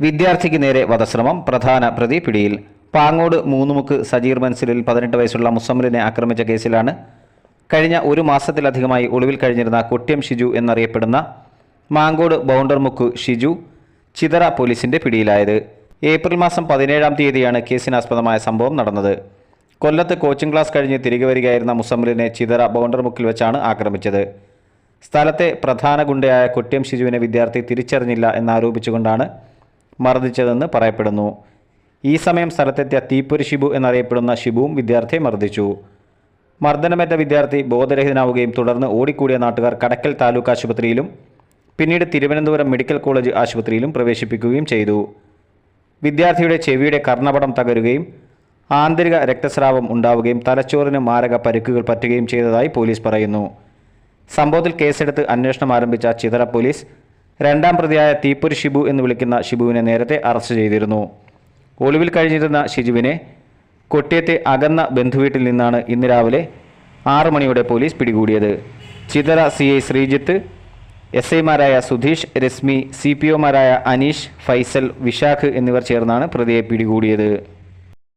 വിദ്യാർത്ഥിക്ക് നേരെ വധശ്രമം. പ്രധാന പ്രതി പിടിയിൽ. പാങ്ങോട് മൂന്നുമുക്ക് സജീർ മൻസിലിൽ പതിനെട്ട് വയസ്സുള്ള മുസമ്മിലിനെ ആക്രമിച്ച കേസിലാണ്. കഴിഞ്ഞ ഒരു മാസത്തിലധികമായി ഒളിവിൽ കഴിഞ്ഞിരുന്ന കൊട്ട്യം ഷിജു എന്നറിയപ്പെടുന്ന മാങ്കോട് ബൗണ്ടർമുക്ക് ഷിജു ചിതറ പോലീസിന്റെ പിടിയിലായത്. ഏപ്രിൽ മാസം പതിനേഴാം തീയതിയാണ് കേസിനാസ്പദമായ സംഭവം നടന്നത്. കൊല്ലത്ത് കോച്ചിംഗ് ക്ലാസ് കഴിഞ്ഞ് തിരികെ വരികയായിരുന്ന മുസമ്മിലിനെ ചിതറ ബൗണ്ടർമുക്കിൽ വെച്ചാണ് ആക്രമിച്ചത്. സ്ഥലത്തെ പ്രധാന ഗുണ്ടയായ കൊട്ട്യം ഷിജുവിനെ വിദ്യാർത്ഥി തിരിച്ചറിഞ്ഞില്ല എന്നാരോപിച്ചുകൊണ്ടാണ് മർദ്ദിച്ചതെന്ന് പറയപ്പെടുന്നു. ഈ സമയം സ്ഥലത്തെത്തിയ തീപ്പൊരി ഷിബു എന്നറിയപ്പെടുന്ന ഷിബുവും വിദ്യാർത്ഥിയെ മർദ്ദിച്ചു. മർദ്ദനമേറ്റ വിദ്യാർത്ഥി ബോധരഹിതനാവുകയും തുടർന്ന് ഓടിക്കൂടിയ നാട്ടുകാർ കടക്കൽ താലൂക്ക് ആശുപത്രിയിലും പിന്നീട് തിരുവനന്തപുരം മെഡിക്കൽ കോളേജ് ആശുപത്രിയിലും പ്രവേശിപ്പിക്കുകയും ചെയ്തു. വിദ്യാർത്ഥിയുടെ ചെവിയുടെ കർണപടം തകരുകയും ആന്തരിക രക്തസ്രാവം ഉണ്ടാവുകയും തലച്ചോറിന് മാരക പരിക്കുകൾ പറ്റുകയും ചെയ്തതായി പോലീസ് പറയുന്നു. സംഭവത്തിൽ കേസെടുത്ത് അന്വേഷണം ആരംഭിച്ച ചിതറ പോലീസ് രണ്ടാം പ്രതിയായ തീപ്പൊരി ഷിബു എന്ന് വിളിക്കുന്ന ഷിബുവിനെ നേരത്തെ അറസ്റ്റ് ചെയ്തിരുന്നു. ഒളിവിൽ കഴിഞ്ഞിരുന്ന ഷിജുവിനെ കൊട്ടിയത്തെ അകന്ന ബന്ധുവീട്ടിൽ നിന്നാണ് ഇന്ന് രാവിലെ ആറു മണിയോടെ പോലീസ് പിടികൂടിയത്. Chithara C I Sreejith S ഐമാരായ സുധീഷ് രശ്മി സി പി ഒമാരായ അനീഷ് ഫൈസൽ വിശാഖ് എന്നിവർ ചേർന്നാണ് പ്രതിയെ പിടികൂടിയത്.